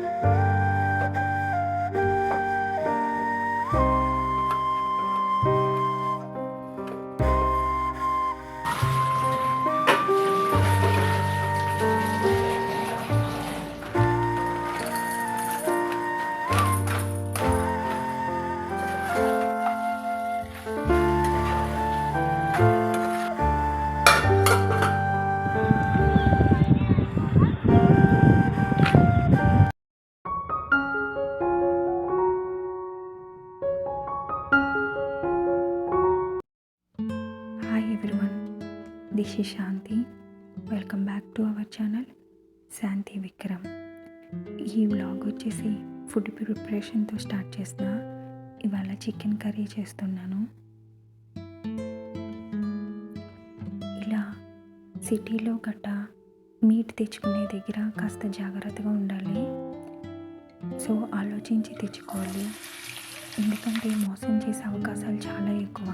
Bye. This Shanti. Welcome back to our channel Shanti Vikram. ఈ vlog వచ్చేసి food ప్రిపరేషన్తో start చేసిన. ఇవాళ chicken curry చేస్తున్నాను. ఇలా సిటీలో గట్ట మీట్ తెచ్చుకునే దగ్గర కాస్త జాగ్రత్తగా ఉండాలి. సో ఆలోచించి తెచ్చుకోవాలి. ఎందుకంటే మోసం చేసే అవకాశాలు చాలా ఎక్కువ.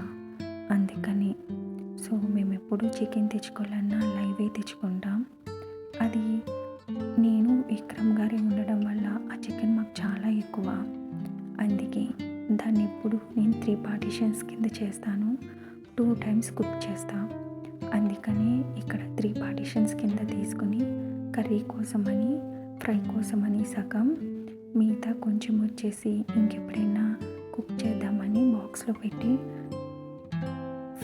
అందుకని సో మేము ఎప్పుడు చికెన్ తెచ్చుకోవాలన్నా లైవే తెచ్చుకుంటాం. అది నేను విక్రమ్ గారి ఉండడం వల్ల ఆ చికెన్ మాకు చాలా ఎక్కువ. అందుకే దాన్ని ఎప్పుడు నేను త్రీ పార్టిషన్స్ కింద చేస్తాను. టూ టైమ్స్ కుక్ చేస్తాను అందుకని ఇక్కడ త్రీ పార్టిషన్స్ కింద తీసుకుని కర్రీ కోసమని ఫ్రై కోసమని సగం మిగతా కొంచెం వచ్చేసి ఇంకెప్పుడైనా కుక్ చేద్దామని బాక్స్లో పెట్టి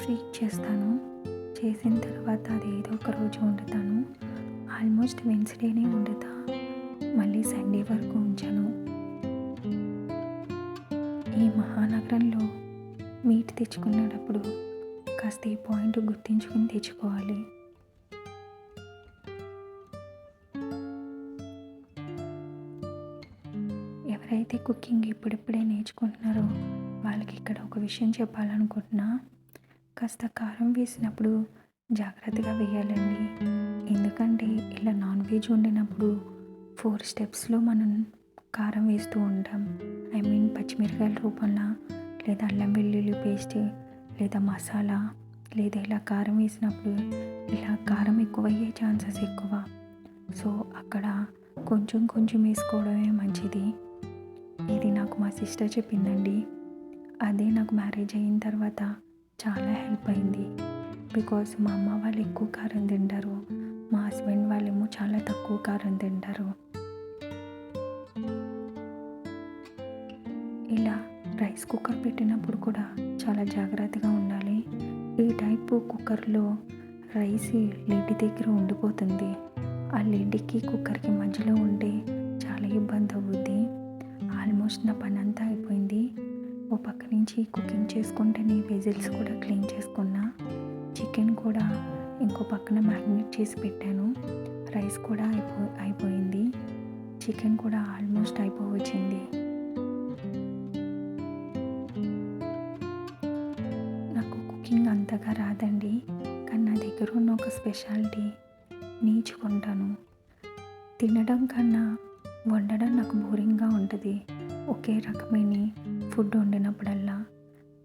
ఫ్రీజ్ చేస్తాను. చేసిన తర్వాత అది ఏదో ఒక రోజు వండుతాను. ఆల్మోస్ట్ వెన్స్డేనే వండుతా. మళ్ళీ సండే వరకు ఉంచాను. ఈ మహానగరంలో మీట్ తెచ్చుకునేటప్పుడు కాస్త ఈ పాయింట్ గుర్తించుకుని తెచ్చుకోవాలి. ఎవరైతే కుకింగ్ ఇప్పుడిప్పుడే నేర్చుకుంటున్నారో వాళ్ళకి ఇక్కడ ఒక విషయం చెప్పాలనుకుంటున్నా. కాస్త కారం వేసినప్పుడు జాగ్రత్తగా వేయాలండి. ఎందుకంటే ఇలా నాన్ వెజ్ వండినప్పుడు ఫోర్ స్టెప్స్లో మనం కారం వేస్తూ ఉంటాం. ఐ మీన్ పచ్చిమిరకాయల రూపంలో లేదా అల్లం వెల్లుల్లి పేస్ట్ లేదా మసాలా లేదా ఇలా కారం వేసినప్పుడు ఇలా కారం ఎక్కువయ్యే ఛాన్సెస్ ఎక్కువ. సో అక్కడ కొంచెం కొంచెం వేసుకోవడమే మంచిది. ఇది నాకు మా సిస్టర్ చెప్పిందండి. అదే నాకు మ్యారేజ్ అయిన తర్వాత చాలా హెల్ప్ అయింది. బికాస్ మా అమ్మ వాళ్ళు ఎక్కువ కారం తింటారు. మా హస్బెండ్ వాళ్ళేమో చాలా తక్కువ కారం తింటారు. ఇలా రైస్ కుక్కర్ పెట్టినప్పుడు కూడా చాలా జాగ్రత్తగా ఉండాలి. ఈ టైపు కుక్కర్లో రైస్ లిడ్ దగ్గర ఉండిపోతుంది. ఆ లిడ్కి కుక్కర్కి మధ్యలో ఉంటే చాలా ఇబ్బంది అవుద్ది. ఆల్మోస్ట్ నా పని అంతా ఓ పక్క నుంచి కుకింగ్ చేసుకుంటేనే వెజిల్స్ కూడా క్లీన్ చేసుకున్నా. చికెన్ కూడా ఇంకో పక్కన మ్యారినేట్ చేసి పెట్టాను. రైస్ కూడా అయిపో అయిపోయింది. చికెన్ కూడా ఆల్మోస్ట్ అయిపోవచ్చింది. నాకు కుకింగ్ అంతగా రాదండి. కానీ నా దగ్గర ఉన్న ఒక స్పెషాలిటీ నేర్చుకుంటాను. తినడం కన్నా వండడం నాకు బోరింగ్గా ఉంటుంది. ఒకే రకమైన ఫుడ్ వండినప్పుడల్లా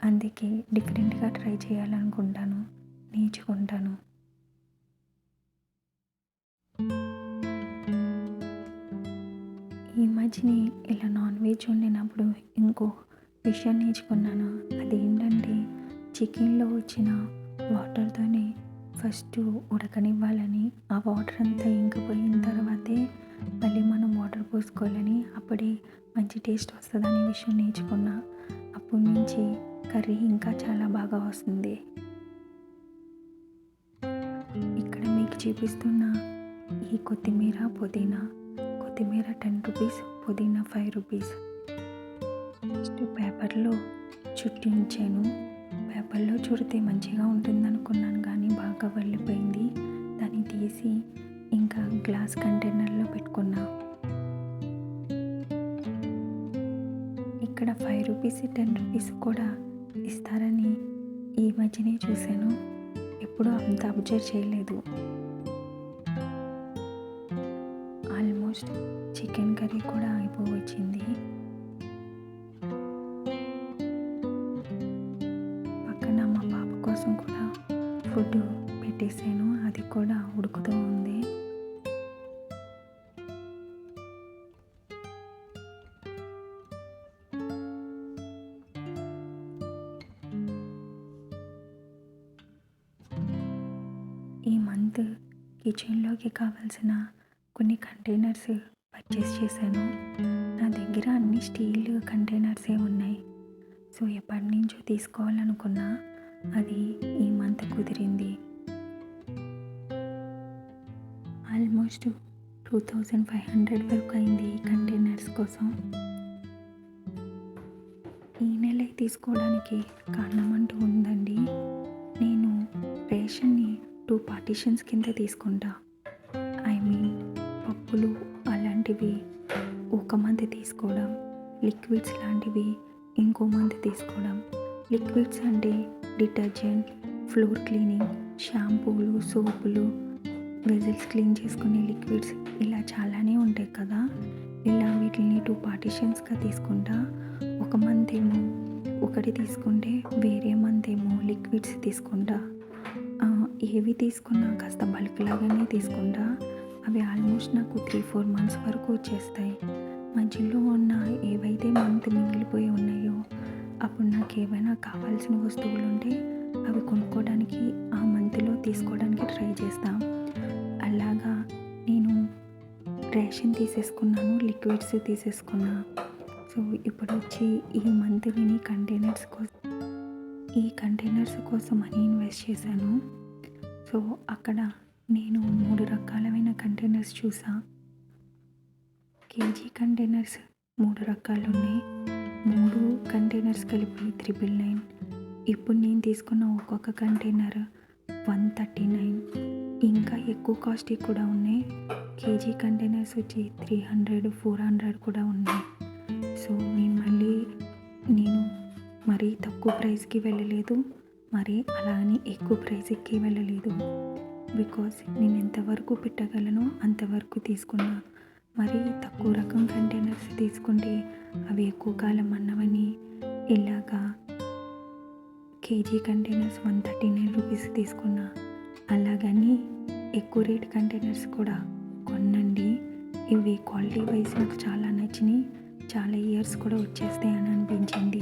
అందుకే డిఫరెంట్గా ట్రై చేయాలనుకుంటాను నేర్చుకుంటాను. ఈ మధ్యనే ఇలా నాన్ వెజ్ వండినప్పుడు ఇంకో విషయం నేర్చుకున్నాను. అదేంటంటే చికెన్లో వచ్చిన వాటర్తోనే ఫస్ట్ ఉడకనివ్వాలని ఆ వాటర్ అంతా ఇంకిపోయిన తర్వాతే మళ్ళీ మనం వాటర్ పోసుకోవాలని అప్పుడే మంచి టేస్ట్ వస్తుందనే విషయం నేర్చుకున్నా అప్పటి నుంచి కర్రీ ఇంకా చాలా బాగా వస్తుంది. ఇక్కడ మీకు చూపిస్తున్న ఈ కొత్తిమీర పుదీనా. కొత్తిమీర టెన్ రూపీస్ పుదీనా ఫైవ్ రూపీస్ నెక్స్ట్ పేపర్లో చుట్టించాను. పేపర్లో చుడితే మంచిగా ఉంటుంది అనుకున్నాను కానీ బాగా వెళ్ళిపోయింది. దాన్ని తీసి ఇంకా గ్లాస్ కంటైనర్లో పెట్టుకున్నా. ఇక్కడ ఫైవ్ రూపీస్ టెన్ రూపీస్ కూడా ఇస్తారని ఈ మధ్యనే చూశాను. ఎప్పుడూ అంత అబ్జర్వ్ చేయలేదు. ఆల్మోస్ట్ చికెన్ కర్రీ కూడా అయిపోవచ్చింది. పక్కన మా పాప కోసం కూడా ఫుడ్ పెట్టేసాను అది కూడా ఉడుకుతూ ఉంది. ఈ మంత్ కిచెన్లోకి కావాల్సిన కొన్ని కంటైనర్స్ పర్చేస్ చేశాను. నా దగ్గర అన్ని స్టీల్ కంటైనర్సే ఉన్నాయి. సో ఎప్పటి నుంచో తీసుకోవాలనుకున్నా అది ఈ మంత్ కుదిరింది. Almost two thousand five hundred వరకు అయింది ఈ కంటైనర్స్ కోసం. ఈ నెల తీసుకోవడానికి కారణం అంటూ ఉందండి. నేను రేషన్ టూ పార్టీషన్స్ కింద తీసుకుంటా. ఐ మీన్ పప్పులు అలాంటివి ఒక మంది తీసుకోవడం లిక్విడ్స్ లాంటివి ఇంకో మంది తీసుకోవడం. లిక్విడ్స్ అంటే డిటర్జెంట్ ఫ్లోర్ క్లీనింగ్ షాంపూలు సోపులు వెజిల్స్ క్లీన్ చేసుకునే లిక్విడ్స్ ఇలా చాలానే ఉంటాయి కదా. ఇలా వీటిని టూ పార్టీషన్స్గా తీసుకుంటా. ఒక మంత్ ఏమో ఒకటి తీసుకుంటే వేరే మంత్ ఏమో లిక్విడ్స్ తీసుకుంటా. ఏవి తీసుకున్నా కాస్త బల్క్ లాగానే తీసుకుంటా. అవి ఆల్మోస్ట్ నాకు త్రీ ఫోర్ మంత్స్ వరకు వచ్చేస్తాయి. మధ్యలో ఉన్న ఏవైతే మంత్ మిగిలిపోయి ఉన్నాయో అప్పుడు నాకు ఏవైనా కావాల్సిన వస్తువులు ఉంటే అవి కొనుక్కోవడానికి ఆ మంత్లో తీసుకోవడానికి ట్రై చేస్తాం. అలాగా నేను రేషన్ తీసేసుకున్నాను లిక్విడ్స్ తీసేసుకున్నా. సో ఇప్పుడు వచ్చి ఈ మంత్ నేను కంటైనర్స్ కోసం ఈ కంటైనర్స్ కోసం మనీ ఇన్వెస్ట్ చేశాను. సో అక్కడ నేను మూడు రకాలమైన కంటైనర్స్ చూసా. కేజీ కంటైనర్స్ మూడు రకాలు ఉన్నాయి మూడు కంటైనర్స్ కలిపి త్రిబుల్ నైన్ ఇప్పుడు నేను తీసుకున్న ఒక్కొక్క కంటైనర్ వన్ థర్టీ నైన్ ఇంకా ఎక్కువ కాస్ట్ కూడా ఉన్నాయి. కేజీ కంటైనర్స్ వచ్చి త్రీ హండ్రెడ్ ఫోర్ హండ్రెడ్ కూడా ఉన్నాయి. సో నేను మళ్ళీ నేను మరీ తక్కువ ప్రైస్కి వెళ్ళలేదు. మరి అలా అని ఎక్కువ ప్రైజ్కి వెళ్ళలేదు. బికాస్ నేను ఎంతవరకు పెట్టగలను అంతవరకు తీసుకున్నా. మరి తక్కువ రకం కంటైనర్స్ తీసుకుంటే అవి ఎక్కువ కాలం అన్నవని ఇలాగా KG containers one thirty nine rupees తీసుకున్నా. అలాగని ఎక్కువ రేట్ కంటైనర్స్ కూడా కొనండి ఇవి క్వాలిటీ వైజ్ నాకు చాలా నచ్చినాయి. చాలా ఇయర్స్ కూడా వచ్చేస్తాయి అని అనిపించింది.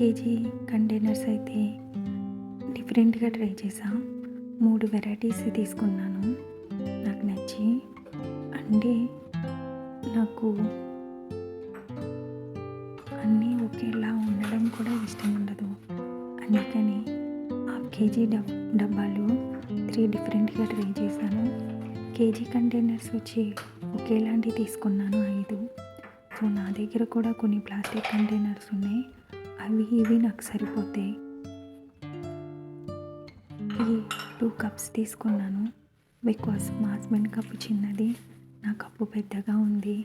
కేజీ కంటైనర్స్ అయితే డిఫరెంట్గా ట్రై చేసా మూడు వెరైటీస్ తీసుకున్నాను. నాకు నచ్చి అంటే నాకు అన్నీ ఒకేలా ఉండడం కూడా ఇష్టం ఉండదు. అందుకని హాఫ్ కేజీ డబ్ డబ్బాలు త్రీ డిఫరెంట్గా ట్రై చేశాను. కేజీ కంటైనర్స్ వచ్చి ఒకేలాంటి తీసుకున్నాను ఐదు. సో నా దగ్గర కూడా కొన్ని ప్లాస్టిక్ కంటైనర్స్ ఉన్నాయి. అవి ఇవి నాకు సరిపోతాయి ఈ టూ కప్స్ తీసుకున్నాను. బికాస్ మా హస్బెండ్ కప్పు చిన్నది నా కప్పు పెద్దగా ఉంది.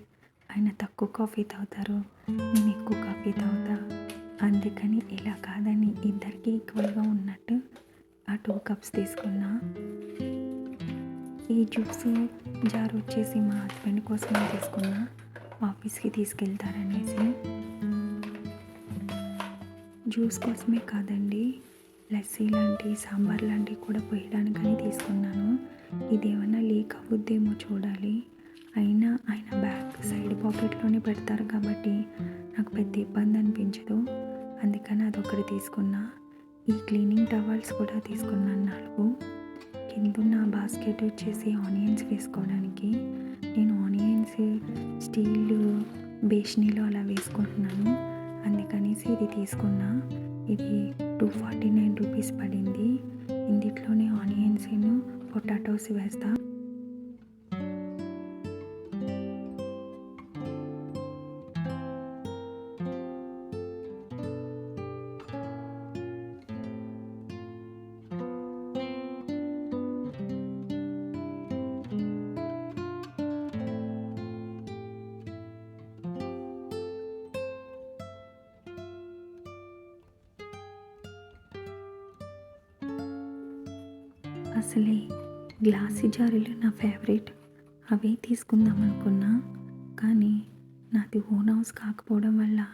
ఆయన తక్కువ కాఫీ తాగుతారు నేను ఎక్కువ కాఫీ తాగుతా. అందుకని ఇలా కాదని ఇద్దరికి ఈక్వల్గా ఉన్నట్టు ఆ టూ కప్స్ తీసుకున్నా. ఈ జ్యూస్ జార్ వచ్చేసి మా హస్బెండ్ కోసమే తీసుకున్నా. ఆఫీస్కి తీసుకెళ్తారనేసి. జ్యూస్ కోసమే కాదండి. లస్సీ లాంటి సాంబార్ లాంటివి కూడా పోయడానికని తీసుకున్నాను. ఇదేమన్నా లీక్ అవుద్దేమో చూడాలి. అయినా ఆయన బ్యాక్ సైడ్ పాకెట్లోనే పెడతారు కాబట్టి నాకు పెద్ద ఇబ్బంది అనిపించదు. అందుకని అదొకటి తీసుకున్నా. ఈ క్లీనింగ్ టవల్స్ కూడా తీసుకున్నాను నాలుగు. కిందున్న బాస్కెట్ వచ్చేసి ఆనియన్స్ వేసుకోవడానికి. నేను ఆనియన్స్ స్టీల్ బేషనీలో అలా వేసుకుంటున్నాను. అందుకనేసి ఇది తీసుకున్నా. ఇది టూ ఫార్టీ నైన్ రూపీస్ పడింది. ఇందిట్లోనే ఆనియన్స్ పొటాటోస్ వేస్తా. అసలే గ్లాసీ జారీలు నా ఫేవరెట్. అవే తీసుకుందాం అనుకున్నా కానీ నాది ఓన్ హౌస్ కాకపోవడం వల్ల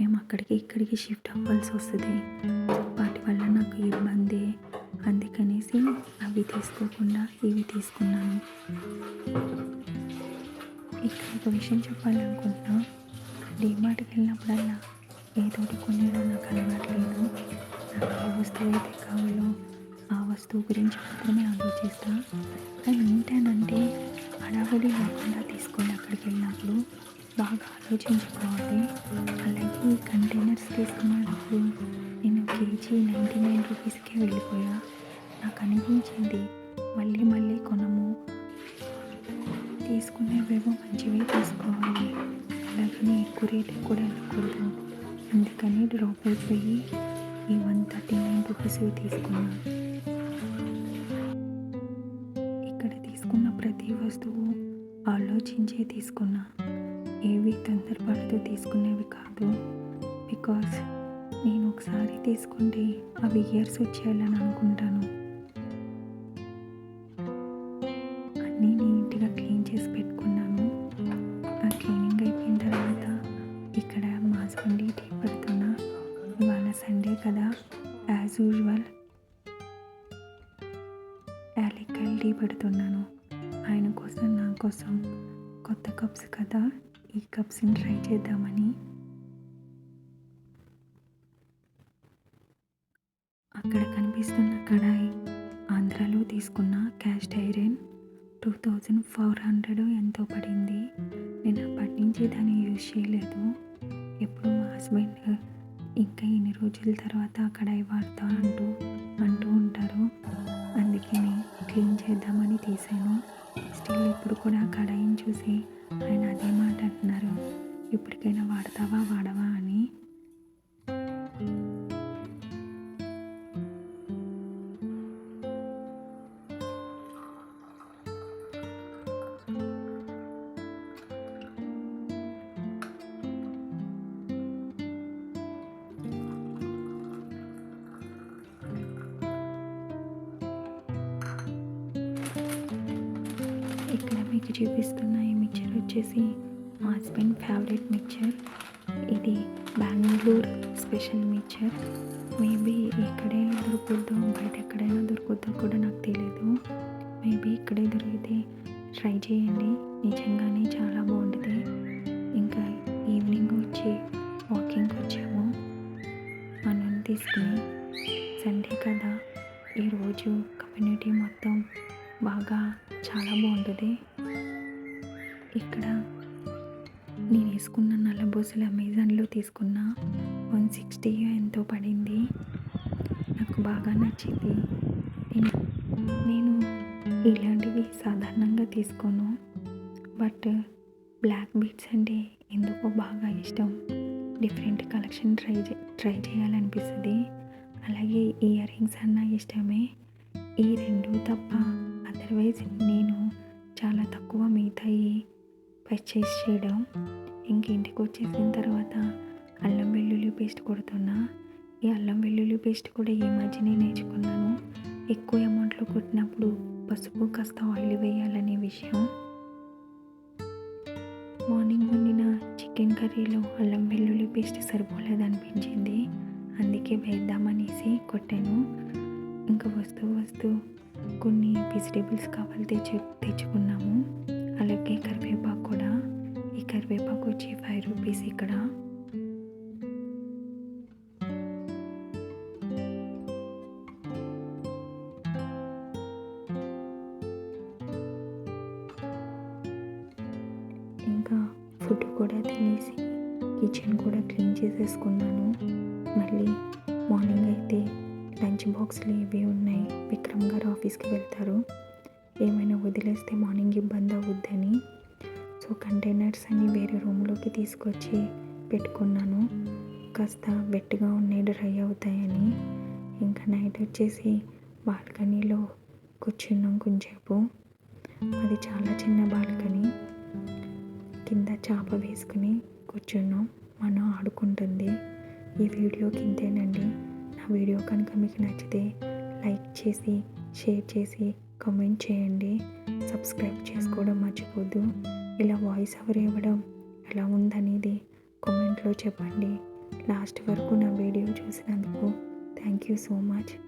మేము అక్కడికి ఇక్కడికి షిఫ్ట్ అవ్వాల్సి వస్తుంది. వాటి వల్ల నాకు ఇబ్బంది. అందుకనేసి అవి తీసుకోకుండా ఇవి తీసుకున్నాను. ఇక్కడ ఒక విషయం చెప్పాలనుకుంటున్నా. డీమార్ట్కి వెళ్ళినప్పుడల్లా ఏదో ఒకటి కొనేయడం నాకు అలవాట్లేదు నాకు ఏ వస్తువు అయితే కావాలో ఆ వస్తువు గురించి మాత్రమే ఆలోచిస్తా. కానీ ఏంటనంటే హడావుడి లేకుండా తీసుకొని అక్కడికి వెళ్ళినప్పుడు బాగా ఆలోచించుకోవాలి. అలాగే ఈ కంటైనర్స్ తీసుకున్నప్పుడు నేను కేజీ నైంటీ నైన్ రూపీస్కే వెళ్ళిపోయా. నాకు అనిపించింది మళ్ళీ మళ్ళీ కొనము. తీసుకునేవేమో మంచివి తీసుకోవాలి. అలాగని ఎక్కువ రేటు కూడా వెళ్ళకూడదు. అందుకని డ్రాప్ అయిపోయి ఈ వన్ థర్టీ నైన్ రూపీస్ తీసుకున్నాను వస్తువు ఆలోచించే తీసుకున్నా. ఏవి తొందరపడుతూ తీసుకునేవి కాదు. బికాస్ నేను ఒకసారి తీసుకుంటే అవి ఇయర్స్ వచ్చేయాలని అనుకుంటాను. అన్నీ నీట్గా క్లీన్ చేసి పెట్టుకున్నాను. ఆ క్లీనింగ్ అయిపోయిన తర్వాత ఇక్కడ మా హస్బెండ్ టీ పెడుతున్నా. ఇవాళ సండే కదా యాజ్ యూజువల్ యాలక్కాయలు టీ పెడుతున్నాను. ఆయన కోసం నా కోసం కొత్త కప్స్ కదా? ఈ కప్స్ని ట్రై చేద్దామని. అక్కడ కనిపిస్తున్న కడాయి ఆంధ్రాలో తీసుకున్న cast iron two thousand four hundred ఎంతో పడింది. నేను అప్పటి నుంచి దాన్ని యూజ్ చేయలేదు. ఎప్పుడు మా హస్బెండ్ ఇంకా ఇన్ని రోజుల తర్వాత కడాయి వాడతా అంటూ అంటూ ఉంటారు. అందుకని క్లీన్ చేద్దామని తీసాను. కూడా కడాయిని చూసి మీకు చూపిస్తున్న ఈ మిక్చర్ వచ్చేసి మా హస్బెండ్ ఫేవరెట్ మిక్చర్. ఇది బెంగళూరు స్పెషల్ మిక్చర్. మేబీ ఇక్కడే దొరుకుద్దు బయట ఎక్కడైనా దొరుకుద్దో కూడా నాకు తెలియదు మేబీ ఇక్కడే దొరికితే ట్రై చేయండి. నిజంగానే చాలా బాగుంటుంది. ఇంకా ఈవినింగ్ వచ్చి వాకింగ్ వచ్చాము. మనం తీసుకుని సండే కదా ఈరోజు కమ్యూనిటీ మొత్తం బాగా చాలా బాగుంటుంది. ఇక్కడ నేను వేసుకున్న నల్లబోసలు అమెజాన్లో తీసుకున్న వన్ సిక్స్టీ ఎంతో పడింది. నాకు బాగా నచ్చింది. నేను నేను ఇలాంటివి సాధారణంగా తీసుకోను. బట్ బ్లాక్ బీట్స్ అంటే ఎందుకో బాగా ఇష్టం. డిఫరెంట్ కలెక్షన్ ట్రై చే ట్రై చేయాలనిపిస్తుంది. అలాగే ఇయర్ రింగ్స్ అన్న ఇష్టమే. ఈ రెండు తప్ప అదర్వైజ్ నేను చాలా తక్కువ మిగతాయి పర్చేస్ చేయడం ఇంక ఇంటికి వచ్చేసిన తర్వాత అల్లం వెల్లుల్లి పేస్ట్ కొడుతున్నా. ఈ అల్లం వెల్లుల్లి పేస్ట్ కూడా ఈ మధ్యనే నేర్చుకున్నాను. ఎక్కువ అమౌంట్లో కొట్టినప్పుడు పసుపు కాస్త ఆయిల్ వేయాలనే విషయం. మార్నింగ్ వండిన చికెన్ కర్రీలో అల్లం వెల్లుల్లి పేస్ట్ సరిపోలేదనిపించింది. అందుకే వేద్దామనేసి కొట్టాను. ఇంకా వస్తూ వస్తూ కొన్ని వెజిటేబుల్స్ కావాలి తెచ్చు తెచ్చుకున్నాము. అలాగే కరివేపాకు కూడా ఈ కరివేపాకు వచ్చి ఫైవ్ రూపీస్ ఇక్కడ. ఇంకా ఫుడ్ కూడా తినేసి కిచెన్ కూడా క్లీన్ చేసేసుకున్నాను. మళ్ళీ మార్నింగ్ అయితే లంచ్ బాక్స్లు ఇవి ఉన్నాయి. విక్రమ్ గారు ఆఫీస్కి వెళ్తారు. ఏమైనా వదిలేస్తే మార్నింగ్ ఇబ్బంది అవుద్దని. సో కంటైనర్స్ అన్ని వేరే రూమ్లోకి తీసుకొచ్చి పెట్టుకున్నాను. కాస్త వెట్గా ఉన్నాయి డ్రై అవుతాయని. ఇంకా నైట్ వచ్చేసి బాల్కనీలో కూర్చున్నాం కొంచెంసేపు. అది చాలా చిన్న బాల్కనీ. కింద చేప వేసుకుని కూర్చున్నాం. మనం ఆడుకుంటుంది. ఈ వీడియోకి ఇంతేనండి. నా వీడియో కనుక మీకు నచ్చితే లైక్ చేసి షేర్ చేసి కమెంట్ చేయండి. సబ్స్క్రైబ్ చేసుకోవడం మర్చిపోద్దు. ఇలా వాయిస్ ఓవర్ ఇవ్వడం ఎలా ఉందనేది కామెంట్లో చెప్పండి. లాస్ట్ వరకు నా వీడియో చూసినందుకు థ్యాంక్ యూ సో మచ్.